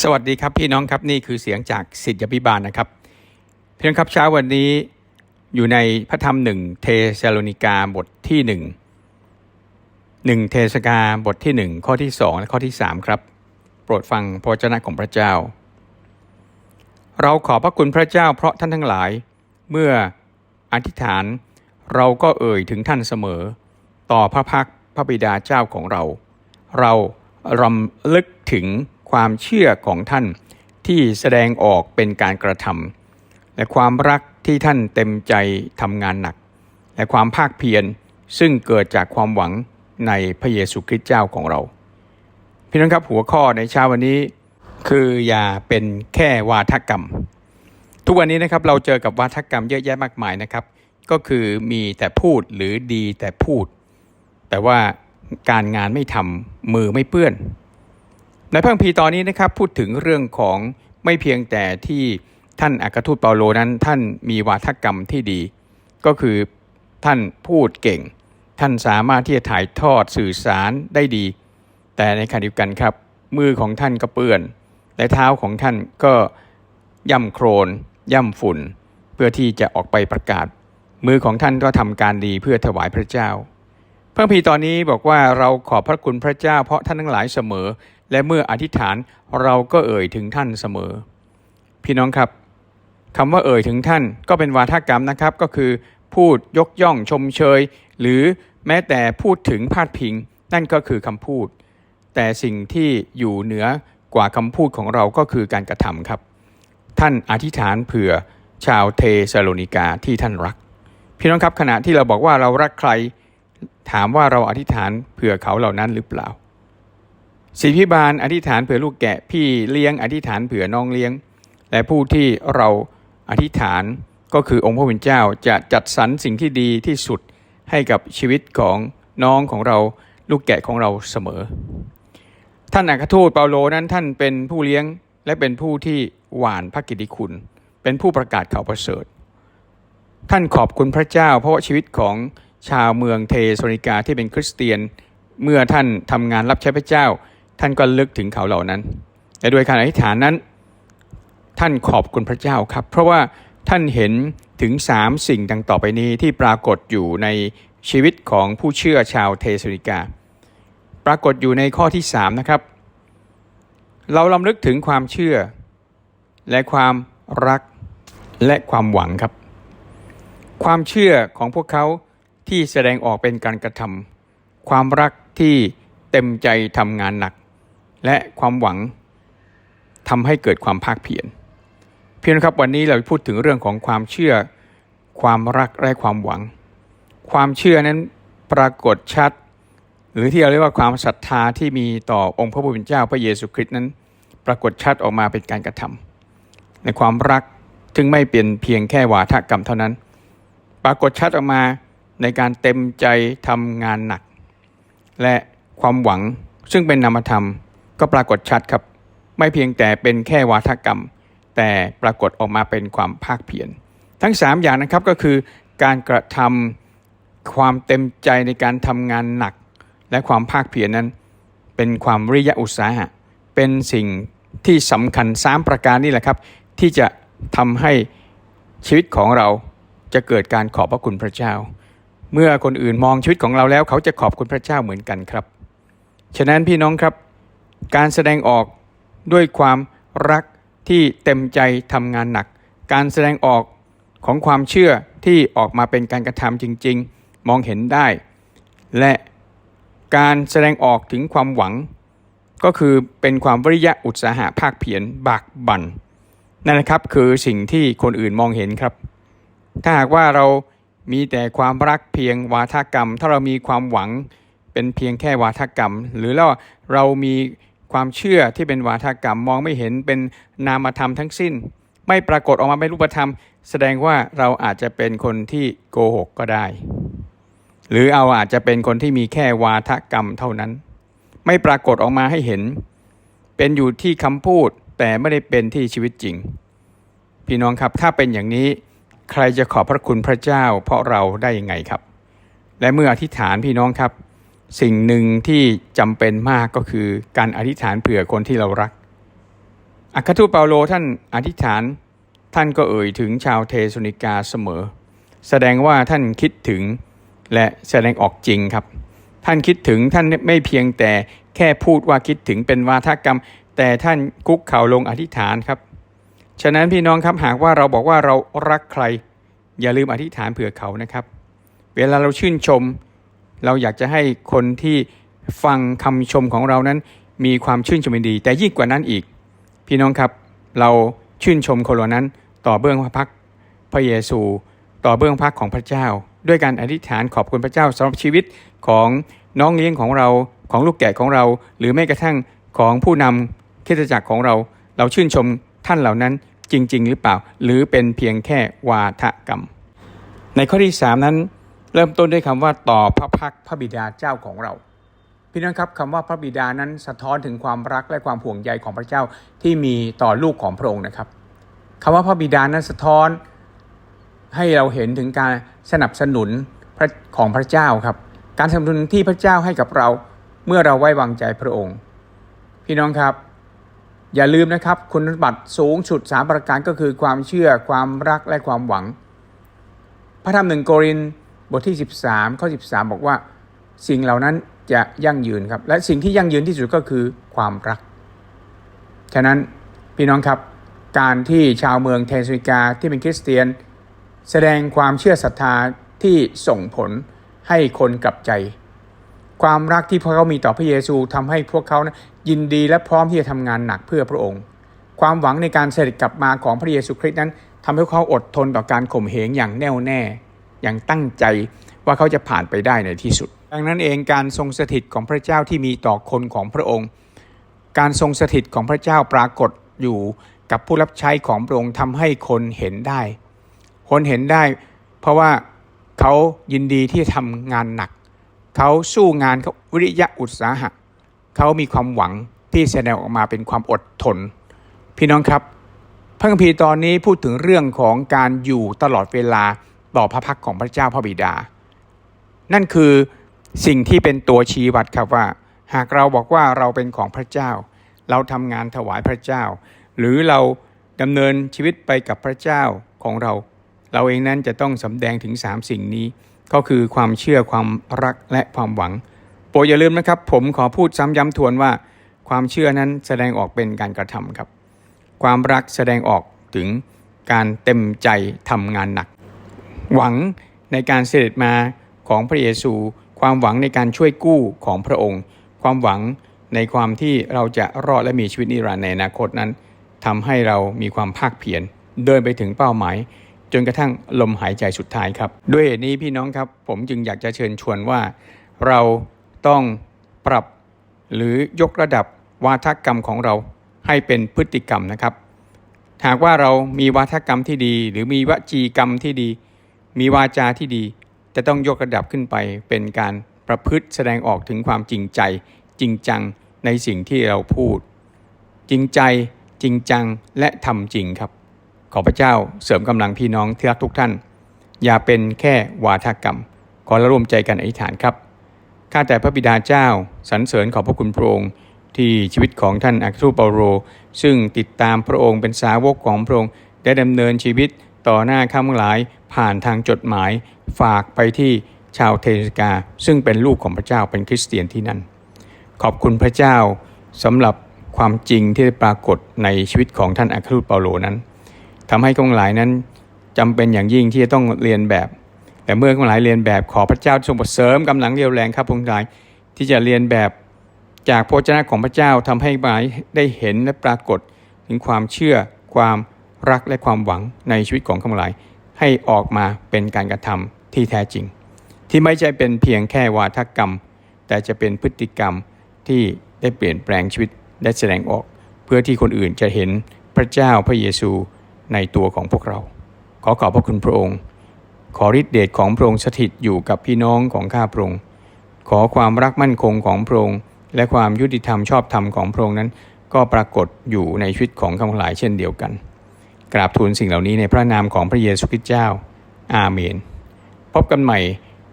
สวัสดีครับพี่น้องครับนี่คือเสียงจากสิทธิพิบาลนะครับเพียงครับเช้าวันนี้อยู่ในพระธรรมหนึ่งเทสโลนิกาบทที่หนึ่งหนึ่งเทสกาบทที่หนึ่งข้อที่สองและข้อที่สามครับ โปรดฟังพระวจนะของพระเจ้า เราขอพระคุณพระเจ้าเพราะท่านทั้งหลาย เมื่ออธิษฐานเราก็เอ่ยถึงท่านเสมอ ต่อพระพักพระบิดาเจ้าของเรา เรารำลึกถึง ความเชื่อของท่านที่แสดงออกเป็นการกระทำและความรักที่ท่านเต็มใจทำงานหนัก และความภาคเพียรซึ่งเกิดจากความหวังในพระเยซูคริสต์เจ้าของเรา พี่น้องครับหัวข้อในเช้าวันนี้ คืออย่าเป็นแค่วาทกรรม ทุกวันนี้นะครับเราเจอกับวาทกรรมเยอะแยะมากมายนะครับ ก็คือมีแต่พูดหรือดีแต่พูด แต่ว่าการงานไม่ทำมือไม่เปื้อน ในพระคัมภีร์ตอนนี้นะครับพูดถึงเรื่องของไม่เพียงแต่ที่ท่านอัครทูตเปาโลนั้น ท่านมีวาทกรรมที่ดี ก็คือท่านพูดเก่ง ท่านสามารถที่จะถ่ายทอดสื่อสารได้ดี แต่ในขณะเดียวกันครับ มือของท่านก็เปื้อนและเท้าของท่านก็ย่ำโครน ย่ำฝุ่น เพื่อที่จะออกไปประกาศ มือของท่านก็ทำการดีเพื่อถวายพระเจ้าพระคัมภีตอนนี้บอกว่าเราขอบพระคุณพระเจ้าเพราะท่านทั้งหลายเสมอ และเมื่ออธิษฐานเราก็เอ่ยถึงท่านเสมอ พี่น้องครับคำว่าเอ่ยถึงท่านก็เป็นวาทกรรมนะครับ ก็คือ พูดยกย่องชมเชย หรือแม้แต่พูดถึงพาดพิง นั่นก็คือคำพูด แต่สิ่งที่อยู่เหนือกว่าคำพูดของเราก็คือการกระทำครับ ท่านอธิษฐานเผื่อชาวเทสโลนิกาที่ท่านรัก พี่น้องครับขณะที่เราบอกว่าเรารักใคร ถามว่าเราอธิษฐานเผื่อเขาเหล่านั้นหรือเปล่า ศิพิบาลอธิษฐานเผื่อลูกแกะ พี่เลี้ยงอธิษฐานเผื่อน้องเลี้ยง และผู้ที่เราอธิษฐานก็คือองค์พระผู้เป็นเจ้าจะจัดสรรสิ่งที่ดีที่สุดให้กับชีวิตของน้องของเราลูกแกะของเราเสมอ ท่านอัครทูตเปาโลนั้นท่านเป็นผู้เลี้ยงและเป็นผู้ที่หวานพระกิติคุณ เป็นผู้ประกาศข่าวประเสริฐ ท่านขอบคุณพระเจ้า เพราะาชีวิตของชาวเมืองเทสโนิกาที่เป็นคริสเตียน เมื่อท่านทำงานรับใช้พระเจ้า ท่านก็ลึกถึงเขาเหล่านั้นและโดยการอธิษฐานนั้น ท่านขอบคุณพระเจ้าครับ เพราะว่าท่านเห็นถึงสามสิ่งดังต่อไปนี้ที่ปรากฏอยู่ในชีวิตของผู้เชื่อชาวเทสโลนิกา ปรากฏอยู่ในข้อที่สามนะครับ เราลำลึกถึงความเชื่อ และความรักและความหวังครับ ความเชื่อของพวกเขาที่แสดงออกเป็นการกระทำความรักที่เต็มใจทำงานหนัก และความหวังทำให้เกิดความภาคเพียรเพียงครับวันนี้เราพูดถึงเรื่องของความเชื่อ ความรักและความหวัง ความเชื่อนั้นปรากฏชัด หรือที่เราเรียกว่าความศรัทธาที่มีต่อองค์พระผู้เป็นเจ้าพระเยซูคริสต์นั้น ปรากฏชัดออกมาเป็นการกระทำในความรักถึงไม่เป็นเพียงแค่วาทกรรมเท่านั้น ปรากฏชัดออกมาในการเต็มใจทำงานหนัก และความหวังซึ่งเป็นนามธรรม ก็ปรากฏชัดครับ ไม่เพียงแต่เป็นแค่วาทกรรม แต่ปรากฏออกมาเป็นความภาคเพียรทั้ง 3 อย่างนะครับก็คือการกระทำความเต็มใจในการทำงานหนัก และความภาคเพียรนั้น เป็นความริยะอุตสาหะ เป็นสิ่งที่สำคัญสามประการนี่แหละครับ ที่จะทำให้ชีวิตของเราจะเกิดการขอบพระคุณพระเจ้า เมื่อคนอื่นมองชีวิตของเราแล้วเขาจะขอบคุณพระเจ้าเหมือนกันครับ ฉะนั้นพี่น้องครับ การแสดงออกด้วยความรักที่เต็มใจทำงานหนัก การแสดงออกของความเชื่อที่ออกมาเป็นการกระทำจริง ๆ มองเห็นได้ และการแสดงออกถึงความหวัง ก็คือเป็นความวิริยะอุตสาหะภาคเพียรบากบัน่นนั่นนะครับคือสิ่งที่คนอื่นมองเห็นครับ ถ้าหากว่าเรามีแต่ความรักเพียงวาทกรรม ถ้าเรามีความหวังเป็นเพียงแค่วาทกรรม หรือเราเรามี ความเชื่อที่เป็นวาทกรรมมองไม่เห็นเป็นนามธรรมทั้งสิ้น ไม่ปรากฏออกมาเป็นรูปธรรม แสดงว่าเราอาจจะเป็นคนที่โกหกก็ได้ หรือเอาอาจจะเป็นคนที่มีแค่วาทกรรมเท่านั้น ไม่ปรากฏออกมาให้เห็น เป็นอยู่ที่คำพูดแต่ไม่ได้เป็นที่ชีวิตจริง พี่น้องครับถ้าเป็นอย่างนี้ ใครจะขอบพระคุณพระเจ้า เพราะเราได้ยังไงครับ และเมื่ออธิษฐานพี่น้องครับ สิ่งหนึ่งที่จำเป็นมากก็คือการอธิษฐานเผื่อคนที่เรารัก อัครทูตเปาโลท่านอธิษฐานท่านก็เอ่ยถึงชาวเทสนิกาเสมอ แสดงว่าท่านคิดถึงและแสดงออกจริงครับ ท่านคิดถึงท่านไม่เพียงแต่แค่พูดว่าคิดถึงเป็นวาทกรรม แต่ท่านคุกเข่าลงอธิษฐานครับ ฉะนั้นพี่น้องครับหากว่าเราบอกว่าเรารักใคร อย่าลืมอธิษฐานเผื่อเขานะครับ เวลาเราชื่นชม เราอยากจะให้คนที่ฟังคำชมของเรานั้น มีความชื่นชมยินดี แต่ยิ่งกว่านั้นอีก พี่น้องครับเราชื่นชมคนเหล่านั้น ต่อเบื้องพระพักพระเยซู ต่อเบื้องพระพักของพระเจ้า ด้วยการอธิษฐานขอบคุณพระเจ้าสำหรับชีวิตของน้องเลี้ยงของเราของลูกแกะของเรา หรือแม้กระทั่งของผู้นำคริสตจักรของเรา เราชื่นชมท่านเหล่านั้นจริง ๆ หรือเปล่า หรือเป็นเพียงแค่วาทกรรม ในข้อที่ 3 นั้น เริ่มต้นด้วยคำว่าต่อพระพักพระบิดาเจ้าของเรา พี่น้องครับคำว่าพระบิดานั้นสะท้อนถึงความรักและความห่วงใยของพระเจ้าที่มีต่อลูกของพระองค์นะครับคำว่าพระบิดานั้นสะท้อนให้เราเห็นถึงการสนับสนุนของพระเจ้าครับ การสนับสนุนที่พระเจ้าให้กับเราเมื่อเราไว้วางใจพระองค์ พี่น้องครับ อย่าลืมนะครับ คุณสมบัติสูงสุดสามประการก็คือความเชื่อความรักและความหวัง พระธรรมหนึ่งโกรินธ์ บทที่ 13 ข้อ 13 บอกว่า สิ่งเหล่านั้นจะยั่งยืนครับ และสิ่งที่ยั่งยืนที่สุดก็คือความรัก ฉะนั้นพี่น้องครับ การที่ชาวเมืองเทสวิกาที่เป็นคริสเตียน แสดงความเชื่อศรัทธาที่ส่งผลให้คนกลับใจ ความรักที่พวกเขามีต่อพระเยซูทำให้พวกเขานะยินดีและพร้อมที่จะทำงานหนักเพื่อพระองค์ ความหวังในการเสด็จกลับมาของพระเยซูคริสต์นั้นทำให้เขาอดทนต่อการข่มเหงอย่างแน่วแน่ ย่างตั้งใจว่าเขาจะผ่านไปได้ในที่สุด ดังนั้นเองการทรงสถิตของพระเจ้าที่มีต่อคนของพระองค์ การทรงสถิตของพระเจ้าปรากฏอยู่กับผู้รับใช้ของพระองค์ทำให้คนเห็นได้ คนเห็นได้ เพราะว่าเขายินดีที่จะทำงานหนัก เขาสู้งานเขาวิริยะอุตสาหะ เขามีความหวังที่แสดงออกมาเป็นความอดทน พี่น้องครับพระคัมภีร์ตอนนี้พูดถึงเรื่องของการอยู่ตลอดเวลา ต่อพระพักของพระเจ้าพระบิดา นั่นคือสิ่งที่เป็นตัวชี้วัดครับว่า หากเราบอกว่าเราเป็นของพระเจ้า เราทำงานถวายพระเจ้า หรือเราดำเนินชีวิตไปกับพระเจ้าของเรา เราเองนั้นจะต้องสำแดงถึง 3 สิ่งนี้ ก็คือความเชื่อความรักและความหวัง โปรดอย่าลืมนะครับ ผมขอพูดซ้ำย้ำทวนว่า ความเชื่อนั้นแสดงออกเป็นการกระทำครับ ความรักแสดงออกถึงการเต็มใจทำงานหนัก หวังในการเสด็จมาของพระเยซู ความหวังในการช่วยกู้ของพระองค์ ความหวังในความที่เราจะรอดและมีชีวิตนิรันดร์ในอนาคตนั้นทำให้เรามีความภาคเพียรเดินไปถึงเป้าหมาย จนกระทั่งลมหายใจสุดท้ายครับ ด้วยเหตุนี้พี่น้องครับ ผมจึงอยากจะเชิญชวนว่า เราต้องปรับหรือยกระดับวาทกรรมของเราให้เป็นพฤติกรรมนะครับ หากว่าเรามีวาทกรรมที่ดี หรือมีวจีกรรมที่ดี มีวาจาที่ดีจะต้องยกระดับขึ้นไป เป็นการประพฤติแสดงออกถึงความจริงใจ จริงจังในสิ่งที่เราพูด จริงใจจริงจังและทำจริงครับ ขอพระเจ้าเสริมกำลังพี่น้องที่รักทุกท่าน อย่าเป็นแค่วาทกรรม ขอเราร่วมใจกันอธิษฐานครับข้าแต่พระบิดาเจ้าสรรเสริญขอพระคุณพระองค์ที่ชีวิตของท่านอัครทูตเปาโลซึ่งติดตามพระองค์เป็นสาวกของพระองค์ได้ดำเนินชีวิต ต่อหน้าข้ามหลายผ่านทางจดหมายฝากไปที่ชาวเทสกา ซึ่งเป็นลูกของพระเจ้าเป็นคริสเตียนที่นั่น ขอบคุณพระเจ้าสำหรับความจริงที่ปรากฏในชีวิตของท่านอัครทูตเปาโลนั้นทำให้ข้างหลายนั้นจำเป็นอย่างยิ่งที่จะต้องเรียนแบบ แต่เมื่อข้างหลายเรียนแบบขอพระเจ้าทรงเสริมกำลังเรียวแรงครับพงหลายที่จะเรียนแบบจากพระเจ้าของพระเจ้าทำให้หมายได้เห็นและปรากฏถึงความเชื่อความ รักและความหวังในชีวิตของข้างหลาย ให้ออกมาเป็นการกระทำที่แท้จริง ที่ไม่ใช่เป็นเพียงแค่วาทกรรม แต่จะเป็นพฤติกรรมที่ได้เปลี่ยนแปลงชีวิตและแสดงออก เพื่อที่คนอื่นจะเห็นพระเจ้าพระเยซูในตัวของพวกเรา ขอขอบพระคุณพระองค์ ขอฤทธิเดชของพระองค์สถิตอยู่กับพี่น้องของข้าพระองค์ขอความรักมั่นคงของพระองค์และความยุติธรรมชอบธรรมของพระองค์นั้น ก็ปรากฏอยู่ในชีวิตของข้าพหลายเช่นเดียวกัน กราบทูลสิ่งเหล่านี้ในพระนามของพระเยซูคริสต์เจ้า อาเมน พบกันใหม่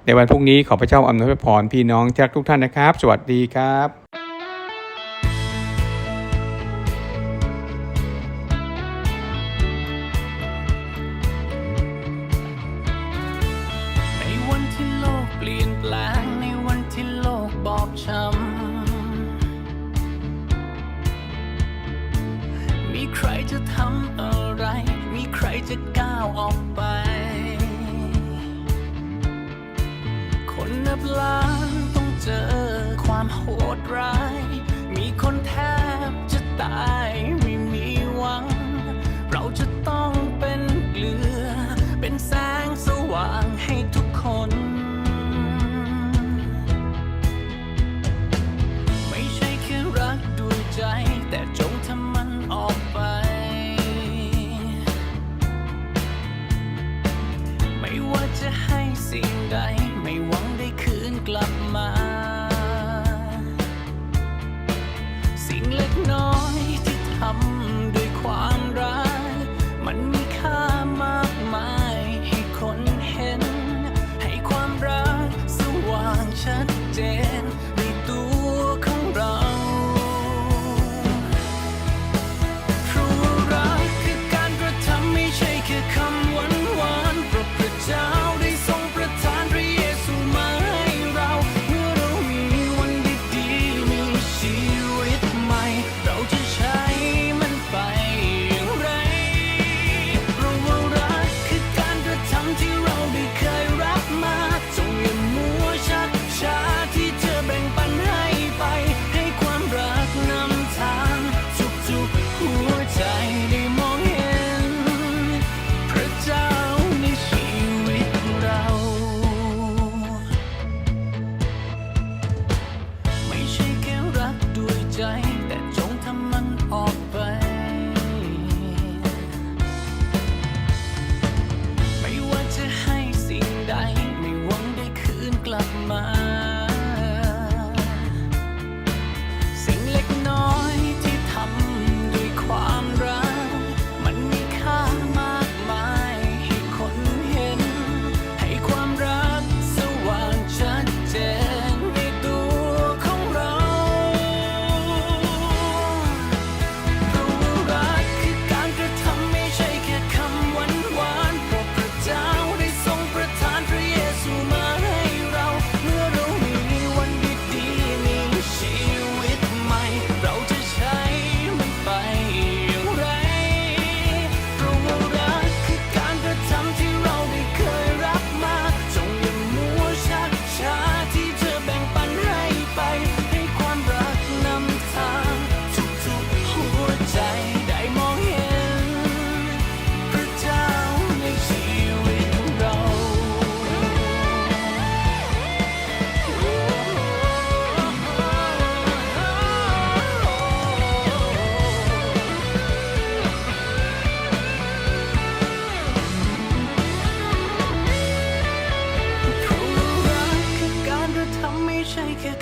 ในวันพรุ่งนี้ขอพระเจ้าอำนวยพรพี่น้องที่รักทุกท่านนะครับ สวัสดีครับ จะก้าวออกไป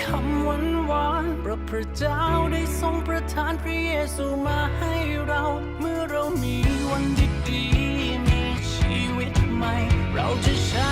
คำหวานหวานพระพระเจ้าได้ทรงประทานพระเยซูมาให้เรา เมื่อเรามีวันดีดีมีชีวิตใหม่ เราจะใช้